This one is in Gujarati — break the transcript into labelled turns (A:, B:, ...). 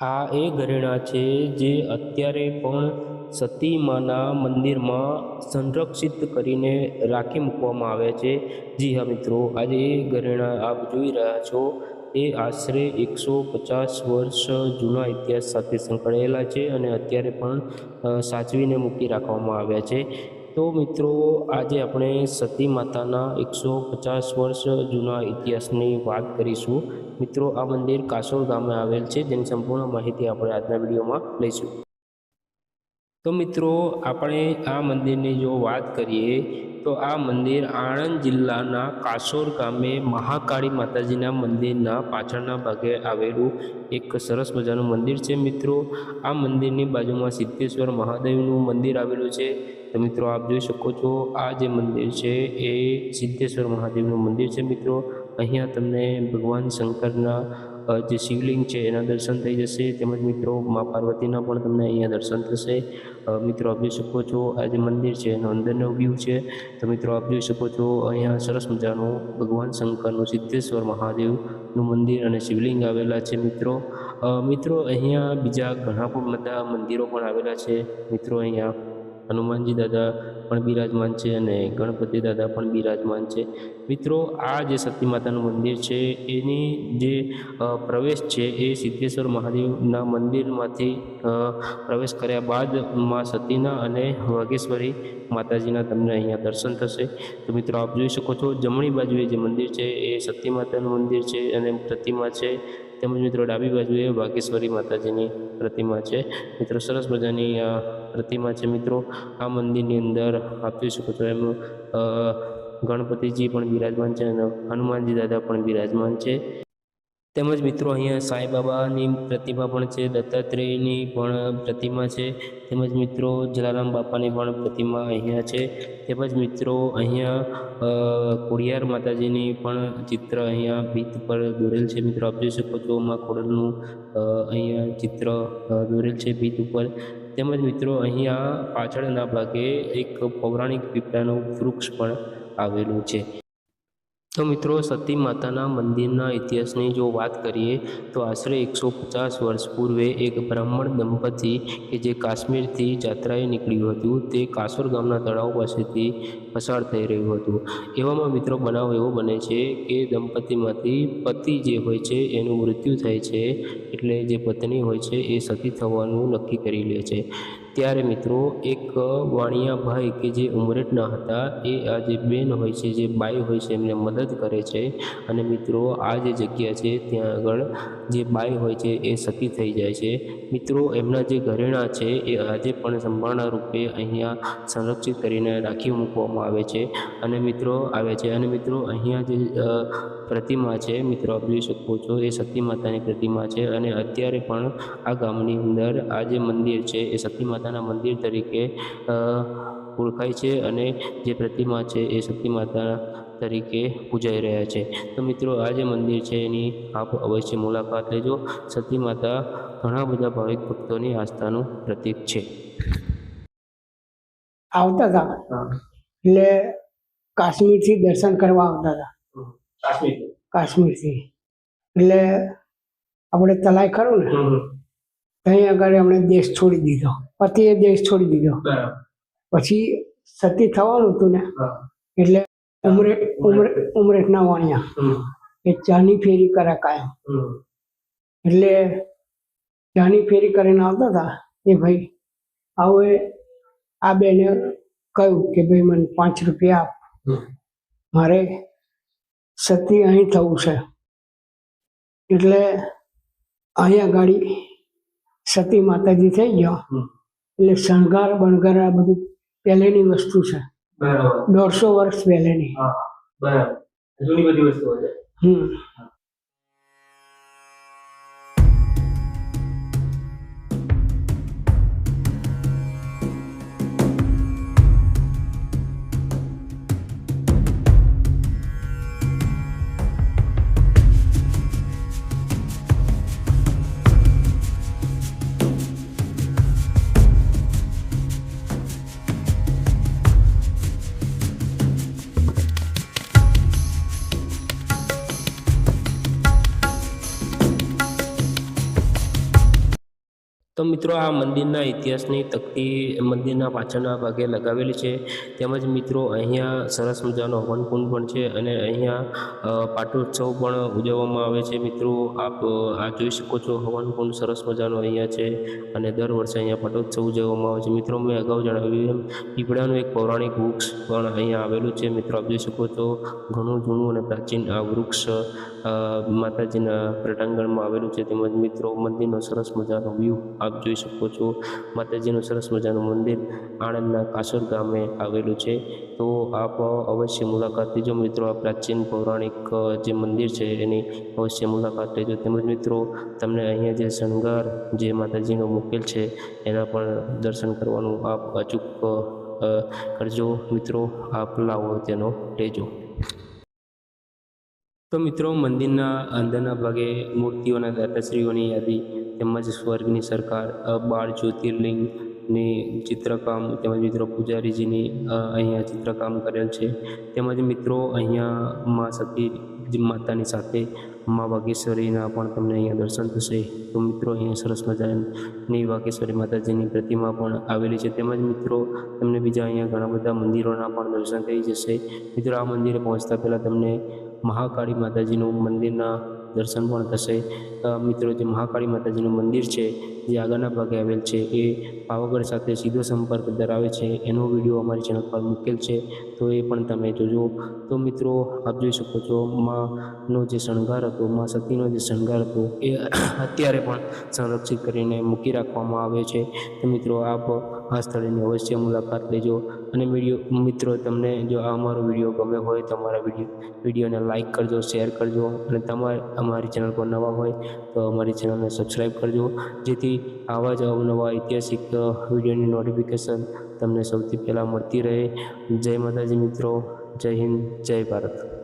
A: આ એ ઘરેણાં છે જે અત્યારે પણ સતીમાના મંદિરમાં સંરક્ષિત કરીને રાખી મૂકવામાં આવે છે. જી હા મિત્રો, આજે એ ઘરેણાં આપ જોઈ રહ્યા છો. એ આશરે એકસો પચાસ વર્ષ જૂના ઇતિહાસ સાથે સંકળાયેલા છે અને અત્યારે પણ સાચવીને મૂકી રાખવામાં આવ્યા છે. તો મિત્રો, આજે આપણે સતી માતાના એકસો પચાસ વર્ષ જૂના ઇતિહાસની વાત કરીશું. મિત્રો, આ મંદિર કાસોલ ગામે આવેલ છે. જેની સંપૂર્ણ માહિતી આપણે આજના વિડીયોમાં લઈશું. તો મિત્રો, આપણે આ મંદિરની જો વાત કરીએ, તો આ મંદિર આણંદ જિલ્લાના કાસોર ગામે મહાકાળી માતાજીના મંદિરના પાછળના ભાગે આવેલું એક સરસ મજાનું મંદિર છે મિત્રો. આ મંદિરની બાજુમાં સિદ્ધેશ્વર મહાદેવનું મંદિર આવેલું છે. તો મિત્રો, આપ જોઈ શકો છો, આ જે મંદિર છે એ સિદ્ધેશ્વર મહાદેવનું મંદિર છે મિત્રો. અહીંયા તમને ભગવાન શંકરના જે શિવલિંગ છે, એના દર્શન થઈ જશે. તેમજ મિત્રો, મા પાર્વતીના પણ તમને અહીંયા દર્શન થશે. મિત્રો, આપ જોઈ શકો છો, આ જે મંદિર છે, એનો અંદરનો વ્યૂ છે. તો મિત્રો, આપ જોઈ શકો છો, અહીંયા સરસ મજાનું ભગવાન શંકરનું સિદ્ધેશ્વર મહાદેવનું મંદિર અને શિવલિંગ આવેલા છે, મિત્રો. મિત્રો, અહીંયા બીજા ઘણા પણ બધા મંદિરો પણ આવેલા છે. મિત્રો, અહીંયા હનુમાનજી દાદા પણ બિરાજમાન છે અને ગણપતિ દાદા પણ બિરાજમાન છે. મિત્રો, આ જે સતી માતાનું મંદિર છે, એની જે પ્રવેશ છે, એ સિદ્ધેશ્વર મહાદેવના મંદિરમાંથી પ્રવેશ કર્યા બાદ મા સતીના અને વાઘેશ્વરી માતાજીના તમને અહીંયા દર્શન થશે. તો મિત્રો, આપ જોઈ શકો છો, જમણી બાજુએ જે મંદિર છે, એ સતી માતાનું મંદિર છે અને પ્રતિમા છે. તેમજ મિત્રો ડાબી બાજુએ વાઘેશ્વરી માતાજીની પ્રતિમા છે. મિત્રો સરસ મજાની આ પ્રતિમા છે મિત્રો. આ મંદિરની અંદર આપ શકો છો એમ ગણપતિજી પણ બિરાજમાન છે અને હનુમાનજી દાદા પણ બિરાજમાન છે. તેમજ મિત્રો અહીંયા સાંઈબાબાની પ્રતિમા પણ છે, દત્તાત્રેયની પણ પ્રતિમા છે, તેમજ મિત્રો જલારામ બાપાની પણ પ્રતિમા અહીંયા છે, તેમજ મિત્રો અહીંયા ખોડિયાર માતાજીની પણ ચિત્ર અહીંયા ભીત પર દોરેલ છે. મિત્રો આપ જોઈ શકો છો માં ખોડલનું અહીંયા ચિત્ર દોરેલ છે ભીત ઉપર. તેમજ મિત્રો અહીંયા પાછળના ભાગે એક પૌરાણિક પીપળાનું વૃક્ષ પણ આવેલું છે. તો મિત્રો સતી માતાના મંદિરના ઇતિહાસની જો વાત કરીએ, તો આશરે એકસો પચાસ વર્ષ પૂર્વે એક બ્રાહ્મણ દંપતી કે જે કાશ્મીરથી જાત્રાએ નીકળ્યું હતું, તે કાસોર ગામના તળાવ પાસેથી પસાર થઈ રહ્યું હતું. એવામાં મિત્રો બનાવ એવો બને છે કે દંપતીમાંથી પતિ જે હોય છે એનું મૃત્યુ થાય છે, એટલે જે પત્ની હોય છે એ સતી થવાનું નક્કી કરી લે છે. ત્યારે મિત્રો એક વાણિયા ભાઈ કે જે ઉમરેટના હતા, એ આ જે બેન હોય છે, જે બાઈ હોય છે, એમને મદદ કરે છે અને મિત્રો આ જે જગ્યા છે ત્યાં આગળ જે બાઈ હોય છે એ સતી થઈ જાય છે. મિત્રો એમના જે ઘરેણાં છે એ આજે પણ સંભાળના રૂપે અહીંયા સંરક્ષિત કરીને રાખી મૂકવામાં આવે છે અને મિત્રો આવે છે. અને મિત્રો અહીંયા જે પ્રતિમા છે મિત્રો આપ જોઈ શકો છો એ સતી માતાની પ્રતિમા છે અને અત્યારે પણ આ ગામની અંદર આ જે મંદિર છે એ સતી માતાના મંદિર તરીકે ઓળખાય છે અને જે પ્રતિમા છે એ સતી માતા તરીકે પૂજાઈ રહ્યા છે. તો મિત્રો આ જે મંદિર છે એની આપ અવશ્ય મુલાકાત લેજો. સતી માતા ઘણા બધા ભાવિક ભક્તોની આસ્થાનું પ્રતીક છે.
B: આવતા એટલે કાશ્મીરથી દર્શન કરવા આવતા હતા. કાશ્મીરથી? એટલે આપણે તલાઈ ખરું ને? ત્યાં આગળ એમણે દેશ છોડી દીધો. પતિએ દેશ છોડી દીધો. પછી સતી થવાનું હતું ને એટલે ઉમરે ઉમરે ઉમરેઠના વાણિયા. એ ચાની ફેરી કરે કાયમ. એટલે ચાની ફેરી કરીને આવતા હતા. એ ભાઈ આવે આ બેને કહ્યું કે ભાઈ મને પાંચ રૂપિયા આપ. મારે સતી અહીં થવું છે. એટલે અહીંયા ગાડી સતી માતાજી થઈ ગયો. એટલે શણગાર બણગાર આ બધું પહેલેની વસ્તુ છે. દોઢસો વર્ષ પહેલેની.
A: બરાબર. જૂની બધી વસ્તુઓ
B: હમ.
A: તો મિત્રો આ મંદિરના ઇતિહાસની તકતી મંદિરના પાછળના ભાગે લગાવેલી છે. તેમજ મિત્રો અહીંયા સરસ મજાનો હવનકુંડ પણ છે અને અહીંયા પાટોત્સવ પણ ઉજવવામાં આવે છે. મિત્રો, આપ આ જોઈ શકો છો હવનકુંડ સરસ મજાનો અહીંયા છે અને દર વર્ષે અહીંયા પાટોત્સવ ઉજવવામાં આવે છે. મિત્રો, મેં અગાઉ જણાવ્યું એમ, પીપળાનું એક પૌરાણિક વૃક્ષ પણ અહીંયા આવેલું છે. મિત્રો, આપ જોઈ શકો છો, ઘણું જૂનું અને પ્રાચીન આ વૃક્ષ માતાજીના પ્રટાંગણમાં આવેલું છે. તેમજ મિત્રો, મંદિરનો સરસ મજાનો વ્યૂ આપ જોઈ શકો છો માતાજીનું સરસ મજાનું મંદિર આણંદના કાસર ગામે આવેલું છે. તો આપ અવશ્ય મુલાકાત લેજો મિત્રો, આ પ્રાચીન પૌરાણિક જે મંદિર છે એની અવશ્ય મુલાકાત લેજો. તેમજ મિત્રો, તમને અહીંયા જે શણગાર જે માતાજીનો મૂકેલ છે એના પણ દર્શન કરવાનું આપ અચૂક કરજો. મિત્રો, આપ લાવો તેનો લેજો. તો મિત્રો, મંદિરના અંદરના ભાગે મૂર્તિઓના દાતાશ્રીઓની યાદી તેમજ સ્વર્ગની સરકાર બાળ જ્યોતિર્લિંગની ચિત્રકામ તેમજ મિત્રો પૂજારીજીની અહીંયા ચિત્રકામ કરેલ છે. તેમજ મિત્રો, અહીંયા મા સતી માતાની સાથે મા વાઘેશ્વરીના પણ તમને અહીંયા દર્શન થશે. તો મિત્રો, અહીંયા સરસ મજાની વાઘેશ્વરી માતાજીની પ્રતિમા પણ આવેલી છે. તેમજ મિત્રો, તમને બીજા અહીંયા ઘણા બધા મંદિરોના પણ દર્શન થઈ જશે. મિત્રો, આ મંદિરે પહોંચતા પહેલાં તમને મહાકાળી માતાજીનું મંદિરના દર્શન પણ થશે. મિત્રો, જે મહાકાળી માતાજીનું મંદિર છે, જે આગળના ભાગે આવેલ છે, એ પાવાગઢ સાથે સીધો સંપર્ક ધરાવે છે. એનો વીડિયો અમારી ચેનલ પર મૂકેલ છે, તો એ પણ તમે જોજો. તો મિત્રો, આપ જોઈ શકો છો, માનો જે શણગાર હતો, મા સતીનો જે શણગાર હતો, એ અત્યારે પણ સંરક્ષિત કરીને મૂકી રાખવામાં આવે છે. તો મિત્રો, આપ આ સ્થળેની અવશ્ય મુલાકાત લેજો. અને વીડિયો, મિત્રો, તમને જો આ અમારો વીડિયો ગમે હોય તો અમારા વીડિયો, વિડીયોને લાઇક કરજો, શેર કરજો. અને તમારે અમારી ચેનલ પર નવા હોય તો અમારી ચેનલને સબસ્ક્રાઈબ કરજો. જેથી આવા જ અવનવા ઐતિહાસિક વિડીયોની નોટિફિકેશન તમને સૌથી પહેલાં મળતી રહે. જય માતાજી મિત્રો, જય હિન્દ, જય ભારત.